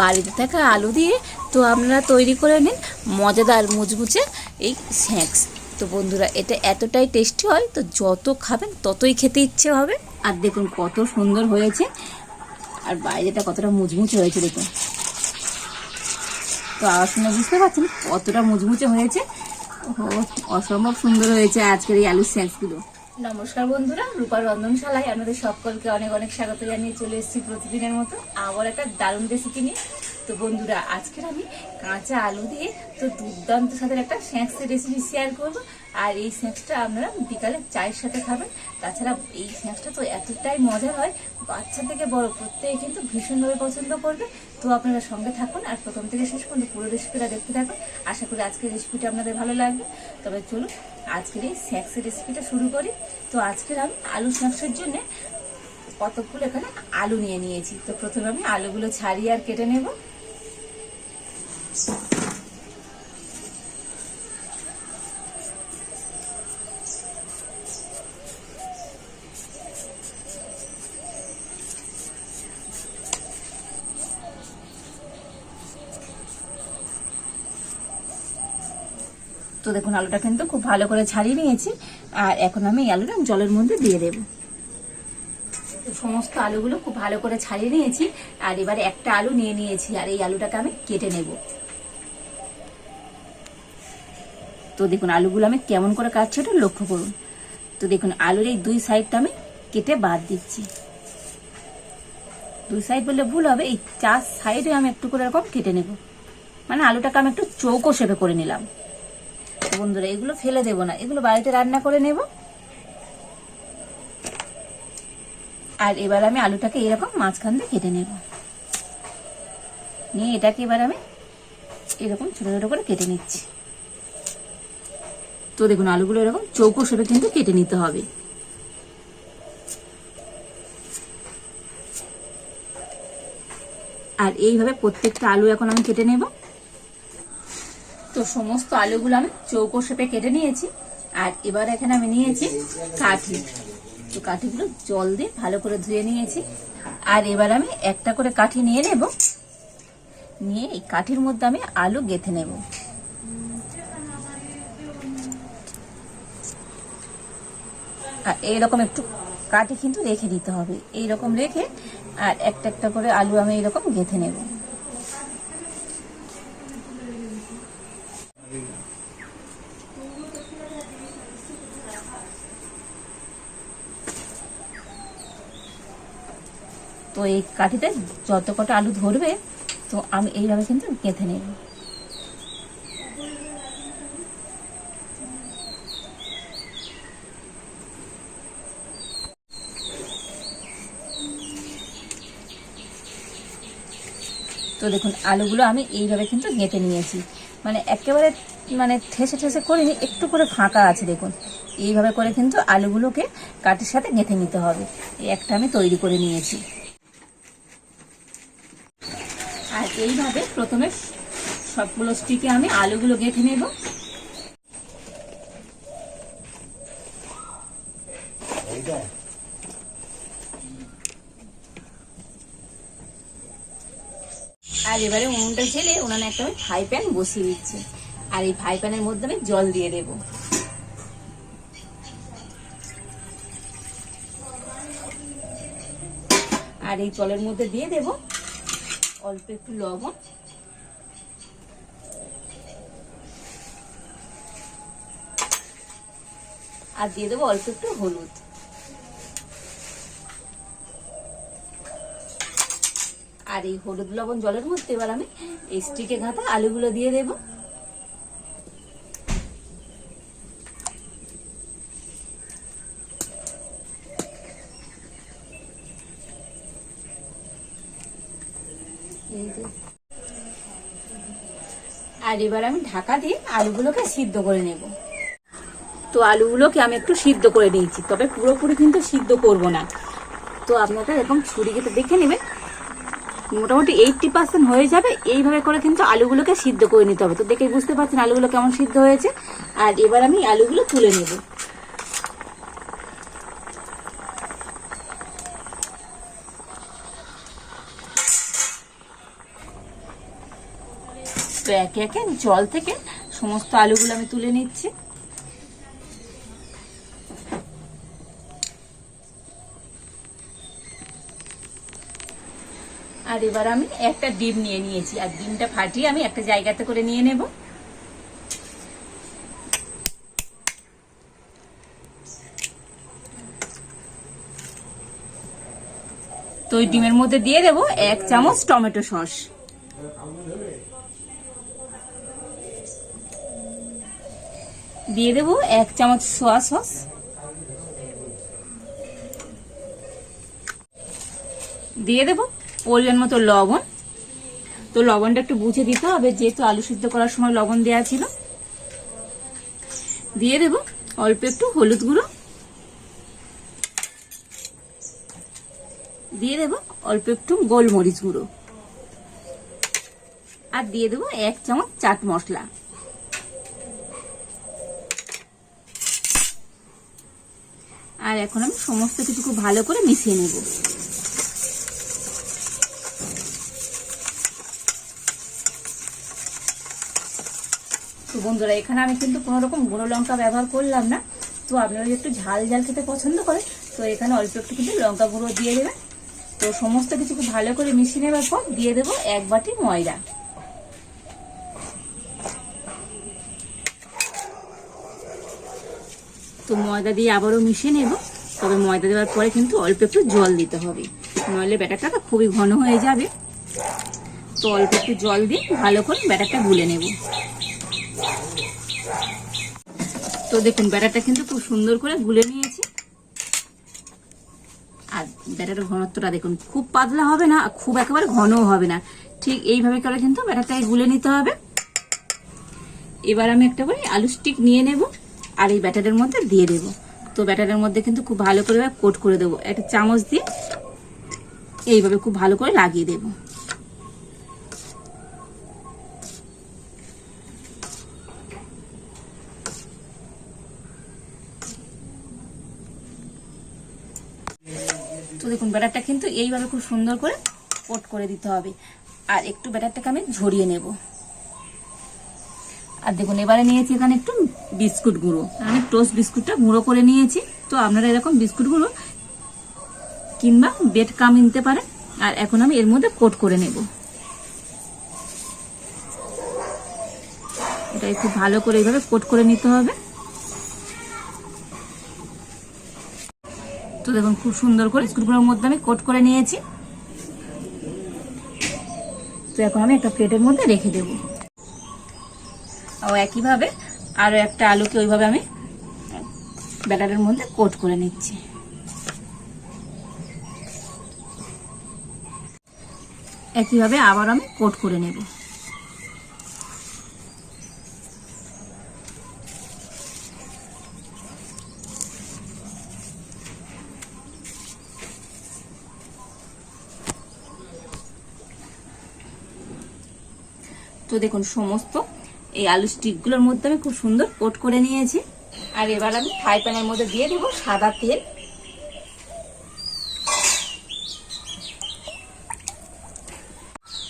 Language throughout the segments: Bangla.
বাড়িতে থাকা আলু দিয়ে তো আপনারা তৈরি করে নিন মজাদার মুচমুচে এই স্ন্যাক্স। তো বন্ধুরা, এটা এতটাই টেস্টি হয়, তো যত খাবেন ততই খেতে ইচ্ছে হবে। আর দেখুন কত সুন্দর হয়েছে। আর বাইরেটা কতটা মুচমুচে হয়েছে দেখুন। তো আওয়াজ শুনে বুঝতে পারছেন কতটা মুচমুচে হয়েছে। ও অসম্ভব সুন্দর হয়েছে আজকের এই আলুর স্ন্যাক্সগুলো। নমস্কার বন্ধুরা রূপার রন্ধনশালায় আপনাদের সকলকে অনেক অনেক স্বাগত জানিয়ে চলে এসেছি প্রতিদিনের মতো আবার একটা দারুণ রেসিপি নিয়ে। তো বন্ধুরা, আজকের আমি কাঁচা আলু দিয়ে তো দুর্দান্ত সাথে একটা স্ন্যাক্সের রেসিপি শেয়ার করব। আর এই স্ন্যাক্সটা আপনারা বিকালে চায়ের সাথে খাবেন। তাছাড়া এই স্ন্যাক্সটা তো এতটাই মজা হয়, বাচ্চা থেকে বড় প্রত্যেকে কিন্তু ভীষণভাবে পছন্দ করবে। তো আপনারা সঙ্গে থাকুন আর প্রথম থেকে শেষ পর্যন্ত পুরো রেসিপিটা দেখতে থাকুন। আশা করি আজকের রেসিপিটা আপনাদের ভালো লাগবে। তবে চলুন, আজকের এই স্ন্যাক্সের রেসিপিটা শুরু করি। তো আজকের আমি আলু স্ন্যাক্সের জন্য কতগুলো এখানে আলু নিয়ে নিয়েছি। তো প্রথমে আমি আলুগুলো ছাড়িয়ে আর কেটে নেব। দেখুন, আলুটা কিন্তু খুব ভালো করে ছাড়িয়ে নিয়েছি। আর এখন আমি এই আলুটা জলের মধ্যে দিয়ে দেব। সমস্ত আলুগুলো খুব ভালো করে ছাড়িয়ে নিয়েছি। আর এবারে একটা আলু নিয়ে নিয়েছি, আর এই আলুটাকে আমি কেটে নেব। তো দেখুন, আলুগুলো আমি কেমন করে কাটছি ওটা লক্ষ্য করুন। তো দেখুন, আলুর এই দুই সাইডটা আমি কেটে বাদ দিচ্ছি। দুই সাইড বললে ভুল হবে, এই চার সাইডে আমি একটু করে এরকম কেটে নেব। মানে আলুটাকে আমি একটু চৌকো শেপে করে নিলাম। বন্ধুরা, এগুলো ফেলে দেব না। এগুলো বাড়িতে রান্না করে নেব। আর এবার আমি আলুটাকে এরকম মাঝখান দিয়ে কেটে নেব। নিয়ে এটাকে এবার আমি এরকম ছোট ছোট করে কেটে নিচ্ছি। তো দেখুন, আলুগুলো এরকম চৌকো শেপে কিন্তু কেটে নিতে হবে। আর এইভাবে প্রত্যেকটা আলু এখন আমি কেটে নেব। তো সমস্ত আলুগুলো আমি চৌকো শেপে কেটে নিয়েছি। আর এবার এখানে আমি নিয়েছি কাঠি। তো কাঠিগুলো জল দিয়ে ভালো করে ধুয়ে নিয়েছি। আর এবার আমি একটা করে কাঠি নিয়ে নেব। নিয়ে এই কাঠির মধ্যে আমি আলু গেথে নেব। আর এইরকম একটু কাঠি কিন্তু রেখে দিতে হবে। এইরকম রেখে আর একটা একটা করে আলু আমি এইরকম গেথে নেব। এই কাঠিতে যত কটা আলু ধরবে, তো আমি এইভাবে কিন্তু গেঁথে নেব। তো দেখুন, আলুগুলো আমি এইভাবে কিন্তু গেঁথে নিয়েছি। মানে একেবারে মানে ঠেসে ঠেসে করিনি, একটু করে ফাঁকা আছে দেখুন। এইভাবে করে কিন্তু আলুগুলোকে কাঠের সাথে গেঁথে নিতে হবে। এই একটা আমি তৈরি করে নিয়েছি আর এইভাবে প্রথমে সবগুলো স্টিকে আমি আলুগুলো গেঁথে নেব। আর এবারে উনুনটা ছেলে উনানে একটা আমি ফ্রাই প্যান বসিয়ে দিচ্ছি। আর এই ফ্রাই প্যানের মধ্যে আমি জল দিয়ে দেব। আর এই জলের মধ্যে দিয়ে দেব অল্প একটু লবণ। আর দিয়ে দেবো অল্প একটু হলুদ। আর এই হলুদ লবণ জলের মধ্যে এবার আমি এই স্টিকে ঘাঁটা আলুগুলো দিয়ে দেব। আর এবার আমি ঢাকা দিয়ে আলুগুলোকে সিদ্ধ করে নেব। তো আলুগুলোকে আমি একটু সিদ্ধ করে নিয়েছি, তবে পুরোপুরি কিন্তু সিদ্ধ করব না। তো আপনারা এরকম ছুরি কেটে দেখে নেবেন, মোটামুটি এইটটি পার্সেন্ট হয়ে যাবে। এইভাবে করে কিন্তু আলুগুলোকে সিদ্ধ করে নিতে হবে। তো দেখে বুঝতে পারছেন আলুগুলো কেমন সিদ্ধ হয়েছে। আর এবার আমি আলুগুলো তুলে নেব। তো একে একে জল থেকে সমস্ত আলুগুলো আমি তুলে নিচ্ছি। আর এবার আমি একটা ডিম নিয়ে নিয়েছি, আর ডিমটা ফাটিয়ে আমি একটা জায়গাতে করে নিয়ে নেব। তো ওই ডিমের মধ্যে দিয়ে দেব এক চামচ টমেটো সস। দিয়ে দেব এক চামচ সোয়া সস দিয়ে দেব পরিমাণ মতো লবণ। তো লবণটা একটু বুঝে দিতে হবে, যেহেতু আলু সিদ্ধ করার সময় লবণ দেওয়া ছিল। দিয়ে দেব অল্প একটু হলুদ গুঁড়ো। দিয়ে দেব অল্প একটু গোলমরিচ গুঁড়ো। আর দিয়ে দেবো এক চামচ চাট মশলা। আর এখন আমি সমস্ত কিছু খুব ভালো করে মিশিয়ে নেব। তো বন্ধুরা, এখানে আমি কিন্তু কোনো রকম গুঁড়ো লঙ্কা ব্যবহার করলাম না। তো আপনারা যদি একটু ঝাল ঝাল খেতে পছন্দ করেন, তো এখানে অল্প একটু কিন্তু লঙ্কা গুঁড়ো দিয়ে দেবেন। তো সমস্ত কিছু খুব ভালো করে মিশিয়ে নেবার পর দিয়ে দেবো এক বাটি ময়দা। তো ময়দা দিয়ে আবারও মিশিয়ে নেব। তবে ময়দা দেওয়ার পরে কিন্তু অল্প একটু জল দিতে হবে। নইলে ব্যাটারটা খুবই ঘন হয়ে যাবে। তো অল্প একটু জল দিয়ে ভালো করে ব্যাটারটা গুলে নেব। তো দেখুন, ব্যাটারটা কিন্তু খুব সুন্দর করে গুলে নিয়েছি। আর ব্যাটারের ঘনত্বটা দেখুন, খুব পাতলা হবে না খুব একেবারে ঘনও হবে না। ঠিক এইভাবে করে কিন্তু ব্যাটারটাকে গুলে নিতে হবে। এবার আমি একটা করে আলু স্টিক নিয়ে নেব। আর এই ব্যাটারের মধ্যে দিয়ে দেব। তো ব্যাটারের মধ্যে কিন্তু খুব ভালো করে কোট করে দেবো। একটা চামচ দিয়ে এইভাবে খুব ভালো করে লাগিয়ে দেব। তো দেখুন, ব্যাটারটা কিন্তু এইভাবে খুব সুন্দর করে কোট করে দিতে হবে। আর একটু ব্যাটারটাকে আমি ঝরিয়ে নেব। আর দেখুন, এবারে নিয়েছি এখানে একটু বিস্কুট গুঁড়ো। আমি টোস্ট বিস্কুটটা গুঁড়ো করে নিয়েছি। তো আপনারা এরকম বিস্কুট গুঁড়ো কিংবা বেড কাম নিতে পারেন। আর এখন আমি এর মধ্যে কোট করে নেব। এটা একটু ভালো করে এইভাবে কোট করে নিতে হবে। তো দেখুন, খুব সুন্দর করে বিস্কুটগুলোর মধ্যে আমি কোট করে নিয়েছি। তো এখন আমি একটা প্লেটের মধ্যে রেখে দেবো। ও একইভাবে আরও একটা আলুকে ওইভাবে আমি ব্যাটারের মধ্যে কোট করে নিচ্ছি। একইভাবে আবার আমি কোট করে নেব। তো দেখুন, সমস্ত এই আলু স্টিকগুলোর মধ্যে আমি খুব সুন্দর কোট করে নিয়েছি। আর এবার আমি ফ্রাই প্যানের মধ্যে দিয়ে দেবো সাদা তেল।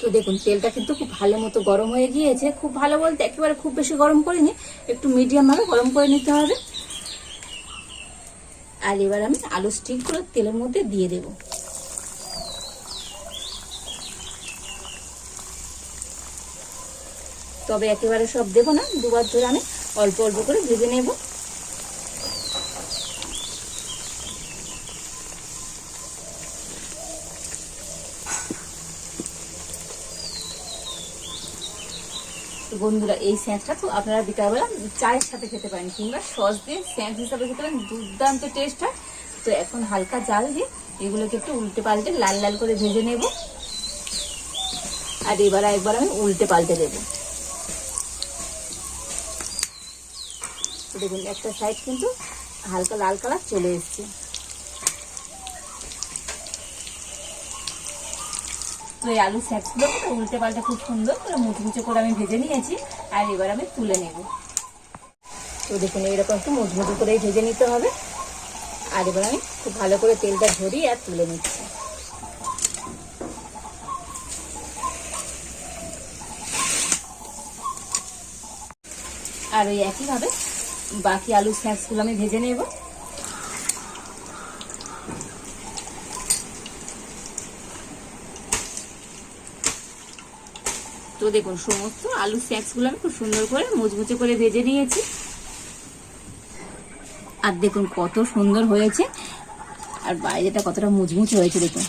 তো দেখুন, তেলটা কিন্তু খুব ভালো মতো গরম হয়ে গিয়েছে। খুব ভালো বলতে একেবারে খুব বেশি গরম করিনি, একটু মিডিয়াম ভাবে গরম করে নিতে হবে। আর এবার আমি আলু স্টিকগুলো তেলের মধ্যে দিয়ে দেবো। তবে একেবারে সব দেবো না, দুবার ধরে আমি অল্প অল্প করে ভেজে নেব। বন্ধুরা, এই স্ন্যাক্সটা তো আপনারা বিকালবেলা চায়ের সাথে খেতে পারেন, কিংবা সস দিয়ে স্ন্যাক্স হিসাবে খেতে পারেন, দুর্দান্ত টেস্ট হয়। তো এখন হালকা জাল দিয়ে এগুলোকে একটু উল্টে পাল্টে লাল লাল করে ভেজে নেব। আর এবার একবার আমি উল্টে পাল্টে দেবো। দেখুন, একটা সাইড কিন্তু হালকা লাল কালার চলে এসছে। তো এই আলু স্যাক্সগুলো উল্টে পাল্টে খুব সুন্দর করে মুচমুচে করে আমি ভেজে নিয়েছি, আর এবার আমি তুলে নেব। তো দেখুন, এইরকম একটু মুচমুচে করেই ভেজে নিতে হবে। আর এবার আমি খুব ভালো করে তেলটা ঝরিয়ে আর তুলে নিচ্ছি। আর ওই একইভাবে বাকি আলু স্ন্যাক্সগুলো আমি ভেজে নেব। তো দেখুন, সমস্ত আলু স্ন্যাক্সগুলো আমি খুব সুন্দর করে মুচমুচে করে ভেজে নিয়েছি। আর দেখুন কত সুন্দর হয়েছে। আর বাইরেটা কতটা মুচমুচে হয়েছে দেখুন।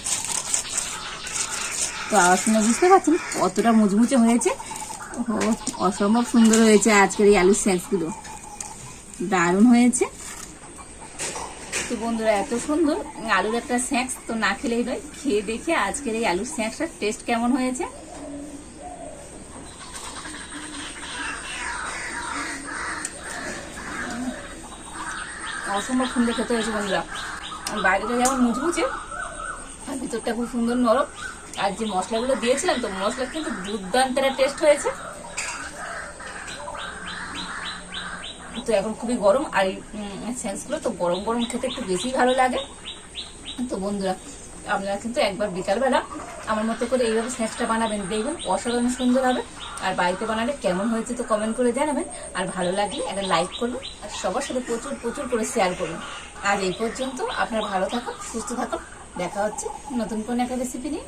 তো আওয়াজ শুনে বুঝতে পারছেন কতটা মুচমুচে হয়েছে? অসম্ভব সুন্দর হয়েছে আজকের এই আলুর স্ন্যাক্সগুলো দারুণ হয়েছে। তো বন্ধুরা, এত সুন্দর আলুর একটা স্ন্যাক্স তো না খেলেই নয়, খেয়ে দেখে আজকের এই আলুর স্ন্যাক্সটার টেস্ট কেমন হয়েছে? অসম্ভব সুন্দর খেতে হয়েছে বন্ধুরা। বাইরেটা যেমন মুচমুচে, আর ভিতরটা খুব সুন্দর নরম। আর যে মশলাগুলো দিয়েছিলাম, তো মশলা কিন্তু দুর্দান্ত টেস্ট হয়েছে। তো এখন খুবই গরম আর এই স্যান্সগুলো তো গরম গরম খেতে একটু বেশি ভালো লাগে। তো বন্ধুরা, আপনারা কিন্তু একবার বিকালবেলা আমার মতো করে এইভাবে স্ন্যাক্সটা বানাবেন, দেখবেন অসাধারণ সুন্দর হবে। আর বাড়িতে বানালে কেমন হয়েছে তো কমেন্ট করে জানাবেন। আর ভালো লাগলে একটা লাইক করবেন আর সবার সাথে প্রচুর প্রচুর করে শেয়ার করুন। আর এই পর্যন্ত আপনারা ভালো থাকুন, সুস্থ থাকুন। দেখা হচ্ছে নতুন কোনো একটা রেসিপি নিয়ে।